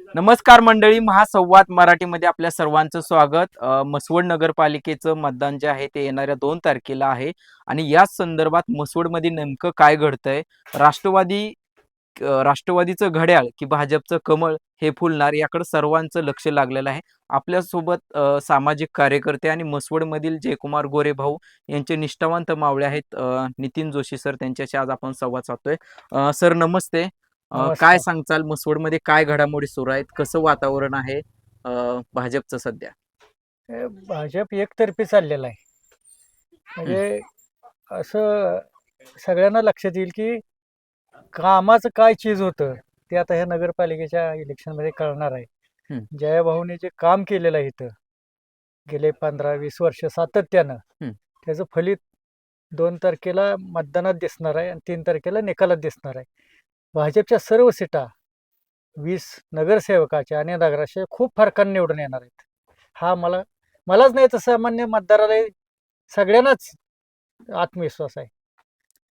नमस्कार मंडळी महासंवाद मराठीमध्ये आपल्या सर्वांचं स्वागत. मसवड नगरपालिकेचं मतदान जे आहे ते येणाऱ्या दोन तारखेला आहे आणि याच संदर्भात मसवडमध्ये नेमकं काय घडतंय? राष्ट्रवादी राष्ट्रवादीचं घड्याळ की भाजपचं कमळ हे फुलणार याकडे सर्वांचं लक्ष लागलेलं आहे. आपल्यासोबत सामाजिक कार्यकर्ते आणि मसवडमधील जयकुमार गोरे भाऊ यांचे निष्ठावंत मावळे आहेत. नितीन जोशी सर त्यांच्याशी आज आपण संवाद साधतोय. सर नमस्ते. काय सांगचाल मसवडमध्ये काय घडामोडी सुरू आहेत? कसं वातावरण आहे भाजपचं सध्या? भाजप एकतर्फी चाललेला आहे. म्हणजे असं सगळ्यांना लक्षात येईल की कामाचं काय चीज होतं ते आता ह्या नगरपालिकेच्या इलेक्शनमध्ये कळणार आहे. जयाभाऊने जे काम केलेलं आहे इथं गेले पंधरा वीस वर्ष सातत्यानं. त्याचं फलित दोन तारखेला मतदानात दिसणार आहे आणि तीन तारखेला निकालात दिसणार आहे. भाजपच्या सर्व सीटा वीस नगरसेवकाच्या आणि नगराच्या खूप फरकाने निवडून येणार आहेत. हा मला मलाच नाही तर सामान्य मतदाराला सगळ्यांनाच आत्मविश्वास आहे.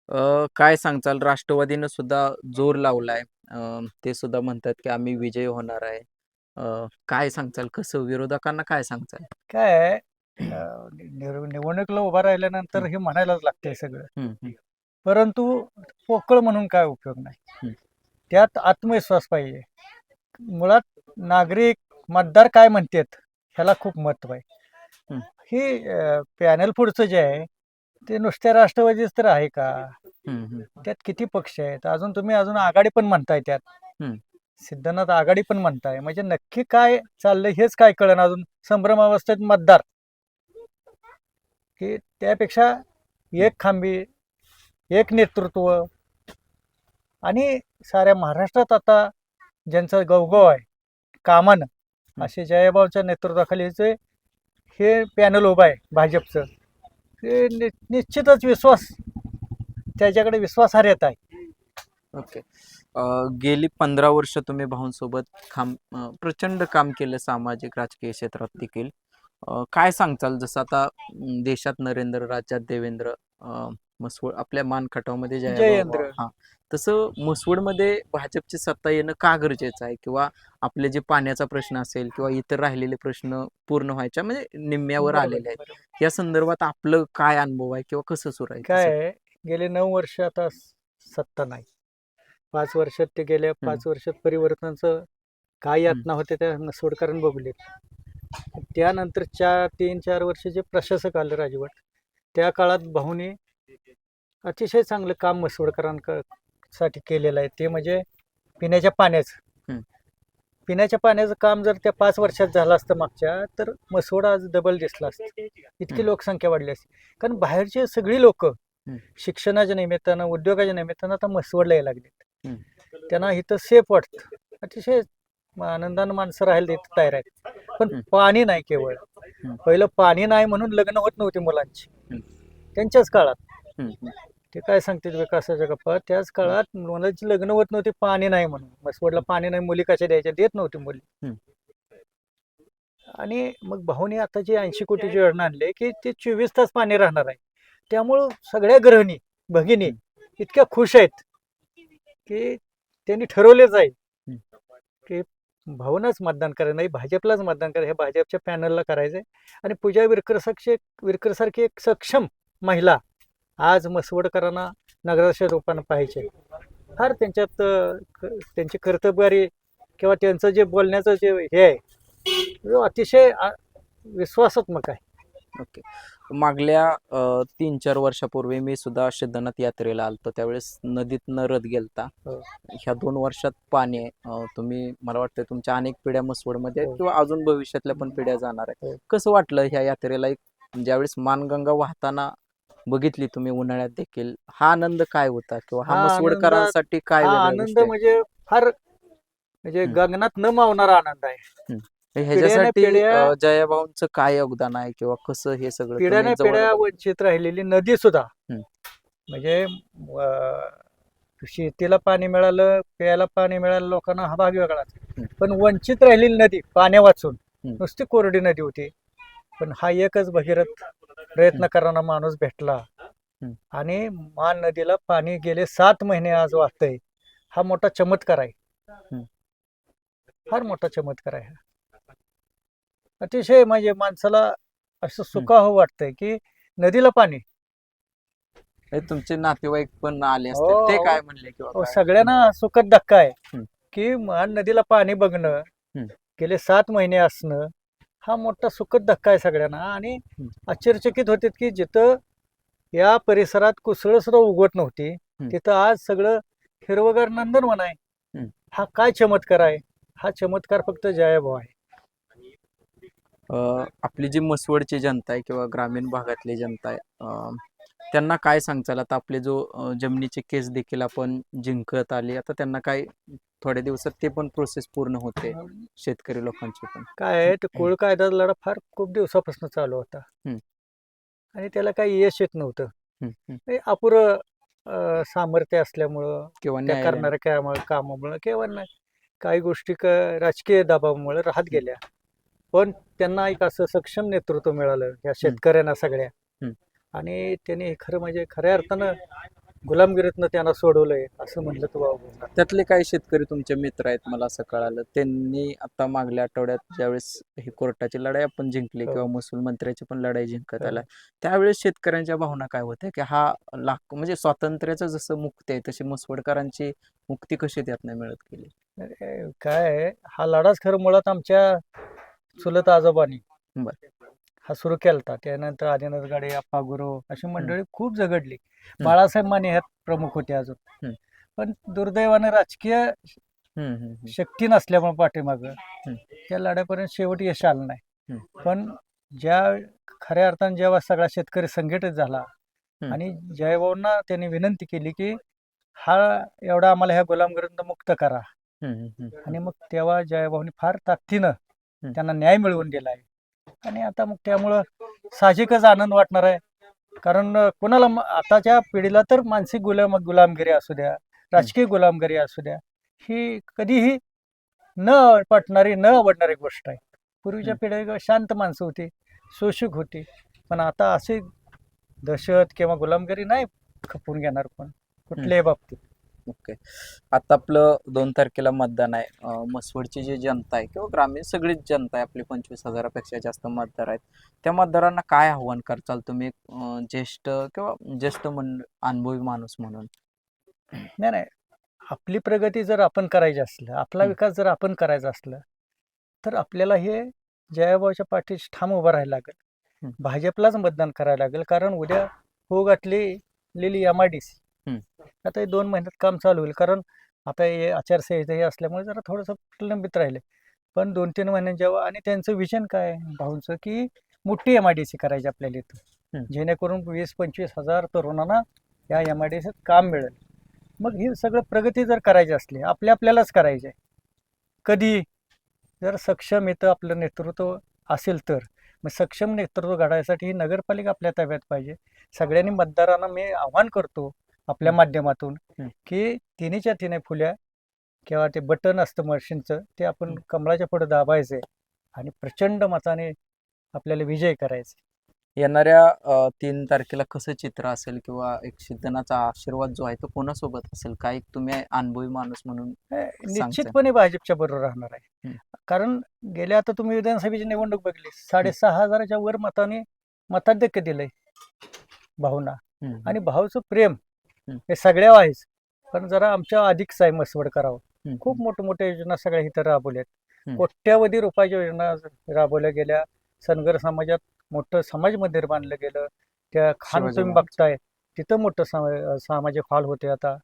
अ, काय सांगचाल राष्ट्रवादीनं सुद्धा जोर लावलाय. अ, ते सुद्धा म्हणतात की आम्ही विजय होणार आहे. अ, काय सांगचाल कसं? विरोधकांना काय सांगचाल काय आहे, अं, निवडणुकीला उभा राहिल्यानंतर हे. म्हणायलाच लागतंय सगळं. हम्म, हम्म, परंतु पोकळ म्हणून काय उपयोग नाही. त्यात आत्मविश्वास पाहिजे. मुळात नागरिक मतदार काय म्हणतात ह्याला खूप महत्त्व आहे. ही पॅनल पुढचं जे आहे ते नुसत्या राष्ट्रवादीच तर आहे का. त्यात किती पक्ष आहेत? अजून तुम्ही अजून आघाडी पण म्हणताय त्यात. सिद्धनाथ आघाडी पण म्हणताय. म्हणजे नक्की काय चाललंय हेच काय कळण अजून. संभ्रमावस्थेत मतदार. की त्यापेक्षा एक खांबी एक नेतृत्व. आणि साऱ्या महाराष्ट्रात आता ज्यांचं गवगव आहे कामानं असे जयाबावच्या नेतृत्वाखालीचे हे पॅनल उभं आहे भाजपचं हे नि- निश्चितच विश्वास त्याच्याकडे विश्वासार्हता आहे. ओके. गेली पंधरा वर्ष तुम्ही भाऊंसोबत काम प्रचंड काम केलं सामाजिक राजकीय क्षेत्रात देखील. काय सांगचाल जसं आता देशात नरेंद्र राज्यात देवेंद्र मसवड आपल्या मान खटावमध्ये जयभाऊ जयेंद्र. हा. तसं मसवडमध्ये भाजपची सत्ता येणं का गरजेचं आहे? किंवा आपले जे पाण्याचा प्रश्न असेल किंवा इतर राहिलेले प्रश्न पूर्ण व्हायच्या म्हणजे निम्म्यावर आलेले आहेत. या संदर्भात आपलं काय अनुभव आहे किंवा कसं सुरू आहे? काय गेले नऊ वर्ष आता सत्ता नाही. पाच वर्षात ते गेल्या पाच वर्षात परिवर्तनाचं काय यातना होते त्या नसवडकरांनी बघलेत त्यानंतर चार तीन चार वर्ष जे प्रशासक आले राजवट त्या काळात भाऊनी अतिशय चांगलं काम मसवडकरांसाठी केलेलं आहे ते म्हणजे पिण्याच्या पाण्याचं. पिण्याच्या पाण्याचं काम जर त्या पाच वर्षात झालं असतं मागच्या तर मसवड आज डबल दिसला असतं इतकी. लोकसंख्या वाढली असती कारण बाहेरची सगळी लोक. शिक्षणाच्या निमित्तानं उद्योगाच्या निमित्तानं आता मसवडला यायला लागलेत हम्म. त्यांना इथं सेफ वाटतं अतिशय आनंदानं माणसं राहायला इथं तयार आहेत पण. पाणी नाही केवळ. पहिलं पाणी नाही म्हणून लग्न होत नव्हती मुलांची. त्यांच्याच काळात. ते काय सांगतात विकासाच्या गप्पा? त्याच काळात मुलांची लग्न होत नव्हती पाणी नाही म्हणून. मसवडला पाणी नाही मुली कशा द्यायच्या? देत नव्हती मुली. हम्म. आणि मग भाऊनी आता जे ऐंशी कोटीची योजना आणली की ते चोवीस तास पाणी राहणार आहे. त्यामुळं सगळ्या गृहिणी भगिनी इतक्या खुश आहेत की त्यांनी ठरवलेच आहे. की भाऊनच मतदान करायचं नाही भाजपलाच मतदान करायचं हे भाजपच्या पॅनलला करायचंय. आणि पूजा विरकरसारखी विरकरसारखी एक सक्षम महिला आज मसवडकरांना नगराच्या रूपानं पाहिजे फार त्यांच्यात त्यांची कर्तबगारी किंवा त्यांचं जे बोलण्याचं जे हे आहे अतिशय विश्वासात्मक आहे. ओके. मागल्या तीन चार वर्षापूर्वी मी सुद्धा सिद्धनाथ यात्रेला आलतो. त्यावेळेस नदीतनं रथ गेलता. हो. ह्या दोन वर्षात पाणी आहे. तुम्ही मला वाटतं तुमच्या अनेक पिढ्या मसवडमध्ये आहेत हो. किंवा अजून भविष्यातल्या पण पिढ्या जाणार आहेत. हो. कसं वाटलं ह्या यात्रेला एक ज्यावेळेस मानगंगा वाहताना बघितली तुम्ही उन्हाळ्यात देखील हा आनंद काय होता किंवा हा हा मसवडकरांसाठी काय हा आनंद गोष्टी? म्हणजे फार म्हणजे हम्म. गगनात न मावणारा आनंद आहे ह्याच्यासाठी पिढ्या- अ, जयाभाऊंचं काय योगदान आहे किंवा कसं हे सगळं तुम्ही पिढ्याने जवळ पिढ्या वंचित राहिलेली नदी सुद्धा हम्म. म्हणजे अं, शेतीला पाणी मिळालं प्यायला पाणी मिळालं लोकांना हा भाग हम्म. पण वंचित राहिलेली नदी पाण्या वाचून हम्म. नुसती कोरडी नदी होती पण हा एकच भगीरथ प्रयत्न. करणारा माणूस भेटला. आणि मान नदीला पाणी गेले सात महिने आज वाहतंय हा मोठा चमत्कार आहे फार मोठा चमत्कार आहे हा अतिशय म्हणजे माणसाला असं सुखावं वाटतंय की नदीला पाणी हे तुमचे नातेवाईक पण आले हो, ते हो. काय म्हणले किंवा काय? सगळ्यांना सुखद धक्का आहे. की मान नदीला पाणी बघणं. गेले सात महिने असणं हा मोठा सुखद धक्का आहे सगळ्यांना. आणि. आश्चर्यचकित होते की जिथं या परिसरात कुसळ सुद्धा उगवत नव्हती तिथं आज सगळं हिरवगार नंदनवन आहे. हा काय चमत्कार आहे? हा चमत्कार फक्त जयाभाऊ आहे. आपली जी मसवडची जनता आहे किंवा ग्रामीण भागातली जनता आहे त्यांना काय सांगचाल आता आपले जो जमिनीचे केस देखील आपण जिंकत आले आता त्यांना काय थोड्या दिवसात ते पण प्रोसेस पूर्ण होते शेतकरी लोकांची पण. काय आहे ते कोळ कायद्याचा लढा फार खूप दिवसापासून चालू होता. आणि त्याला काही यश येत नव्हतं. अपुरं सामर्थ्य असल्यामुळं किंवा करणाऱ्या कामा कामामुळं किंवा नाही काही गोष्टी क राजकीय दबावामुळे राहत गेल्या. पण त्यांना एक असं सक्षम नेतृत्व मिळालं या शेतकऱ्यांना सगळ्या. आणि त्यांनी खरं म्हणजे खऱ्या अर्थानं गुलामगिरीतनं त्यांना सोडवलंय असं म्हणलं तू बाबा त्यातले काही शेतकरी तुमचे मित्र आहेत मला असं कळालं त्यांनी आता मागल्या आठवड्यात ज्यावेळेस ही कोर्टाची लढाई आपण जिंकली हो. किंवा महसूल मंत्र्याची पण लढाई जिंकत हो. आला त्यावेळेस शेतकऱ्यांच्या भावना काय होत्या की हा लाख म्हणजे स्वातंत्र्याचं जसं मुक्ती आहे तशी मुसवडकरांची मुक्ती कशी त्यात नाही मिळत गेली काय हा लढाच खरं मुळात आमच्या चुलत आजोबांनी बर. हा सुरू केलता त्यानंतर आदिनाथ गाडे अप्पा गुरु अशी मंडळी खूप झगडली बाळासाहेब माने ह्यात प्रमुख होते अजून. पण दुर्दैवाने राजकीय. शक्ती नसल्यामुळे पाठीमाग त्या लढ्यापर्यंत शेवट यश आलं नाही. पण ज्या खऱ्या अर्थाने जेव्हा सगळा शेतकरी संघटित झाला. आणि जयभाऊंना त्यांनी विनंती केली की हा एवढा आम्हाला ह्या गुलामगिरीतून मुक्त करा. आणि मग तेव्हा जयभाऊनी फार ताकदीनं त्यांना न्याय मिळवून दिला आहे आणि आता मग त्यामुळं साहजिकच आनंद वाटणार आहे. कारण कोणाला आताच्या पिढीला तर मानसिक गुलाम गुलामगिरी असू द्या राजकीय गुलामगिरी असू द्या ही कधीही न पटणारी न आवडणारी गोष्ट आहे. पूर्वीच्या हम्म. पिढी शांत माणसं होती शोषक होती पण आता असे दहशत किंवा गुलामगिरी नाही खपून घेणार पण कुठल्याही बाबतीत. ओके आता आपलं दोन तारखेला मतदान आहे. मसवडची जी जनता आहे किंवा ग्रामीण सगळीच जनता आहे आपली पंचवीस हजारापेक्षा जास्त मतदार आहेत. त्या मतदारांना काय आव्हान करचाल तुम्ही? ज्येष्ठ किंवा ज्येष्ठ म्हण अनुभवी माणूस म्हणून? नाही नाही. आपली प्रगती जर आपण करायची असलं आपला. विकास जर आपण करायचा असलं तर आपल्याला हे जयाभाऊच्या पाठीशी ठाम उभं राहायला लागेल. भाजपलाच मतदान करायला लागेल. कारण उद्या हो घातलेली एम आय डी सी. आता हे दोन महिन्यात काम चालू होईल. कारण आता हे आचारसंहिता हे असल्यामुळे जरा थोडंसं प्रलंबित राहिले. पण दोन तीन महिन्यात जेव्हा आणि त्यांचं विजन काय भाऊंचं की मोठी एम आय डी सी करायची आपल्याला इथं. जेणेकरून वीस पंचवीस हजार तरुणांना या एम आय डी सीत काम मिळेल. मग ही सगळं प्रगती जर करायची असली आपल्या आपल्यालाच करायची आहे. कधी जर सक्षम इथं आपलं नेतृत्व असेल तर मग सक्षम नेतृत्व घडायसाठी ही नगरपालिका आपल्या ताब्यात पाहिजे. सगळ्यांनी मतदारांना मी आव्हान करतो आपल्या. माध्यमातून. की तिन्हीच्या तिन्ही फुल्या किंवा ते बटन असतं मशीनचं ते आपण. कमळाच्या पुढे दाबायचे आणि प्रचंड मताने आपल्याला विजय करायचे येणाऱ्या तीन तारखेला कसं चित्र असेल किंवा एक सिद्धनाचा आशीर्वाद जो आहे तो कोणासोबत असेल काय एक तुम्ही अनुभवी माणूस म्हणून. निश्चितपणे भाजपच्या बरोबर राहणार आहे. कारण गेल्या आता तुम्ही विधानसभेची निवडणूक बघली साडेसहा हजाराच्या वर मताने मताधिक्य दिलंय भावना हम्म, आणि भाऊचं प्रेम हं. सगळ्या आहेच पण जरा आमच्या अधिक साय मसवड करावं. खूप मोठ्या मोठ्या योजना सगळ्या इथं राबवल्यात. कोट्यावधी रुपयाच्या योजना राबवल्या गेल्या. सनगर समाजात मोठं समाज मंदिर बांधलं गेलं. त्या खान तुम्ही. बघताय तिथं मोठं समा- सामाजिक हॉल होते आता.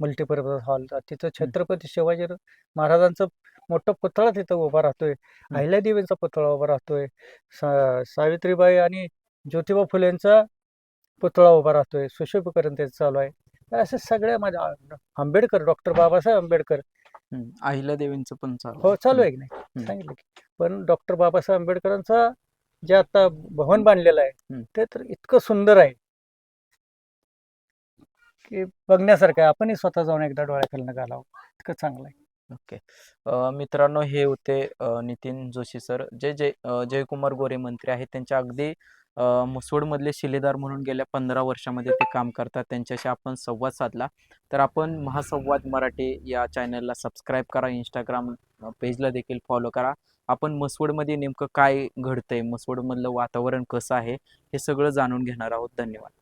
मल्टीपर्पज हॉल तिथं छत्रपती शिवाजी महाराजांचं मोठं पुतळा तिथं उभा राहतोय. अहिल्यादेवींचा पुतळा उभा राहतोय. सावित्रीबाई आणि ज्योतिबा फुलेंचा पुतळा उभा राहतोय सुशोभीकरण त्याचं चालू आहे. असं सगळ्या माझ्या आंबेडकर डॉक्टर बाबासाहेब आंबेडकर. हम्म. अहिल्यादेवींचं पण चालू हो चालू आहे की. नाही? सांगितलं की. पण डॉक्टर बाबासाहेब आंबेडकरांचा जे आता भवन बांधलेलं आहे. ते तर इतकं सुंदर आहे. की बघण्यासारखं आहे. आपणही स्वतः जाऊन एकदा डोळ्याखालनं घालावं. इतकं चांगलं आहे. ओके. अ, मित्रांनो हे होते अ, नितीन जोशी सर. जे जय अ, जयकुमार गोरे मंत्री आहेत. त्यांच्या अगदी अ, शिलेदार म्हणून गेल्या पंधरा वर्षामध्ये ते काम करतात. त्यांच्याशी आपण संवाद साधला. तर आपण महासंवाद मराठी या चॅनलला सबस्क्राईब करा. इंस्टाग्राम पेजला देखील फॉलो करा. आपण मसवडमध्ये नेमकं काय घडतंय? मसवडमधलं वातावरण कसं आहे? हे सगळं जाणून घेणार आहोत. धन्यवाद.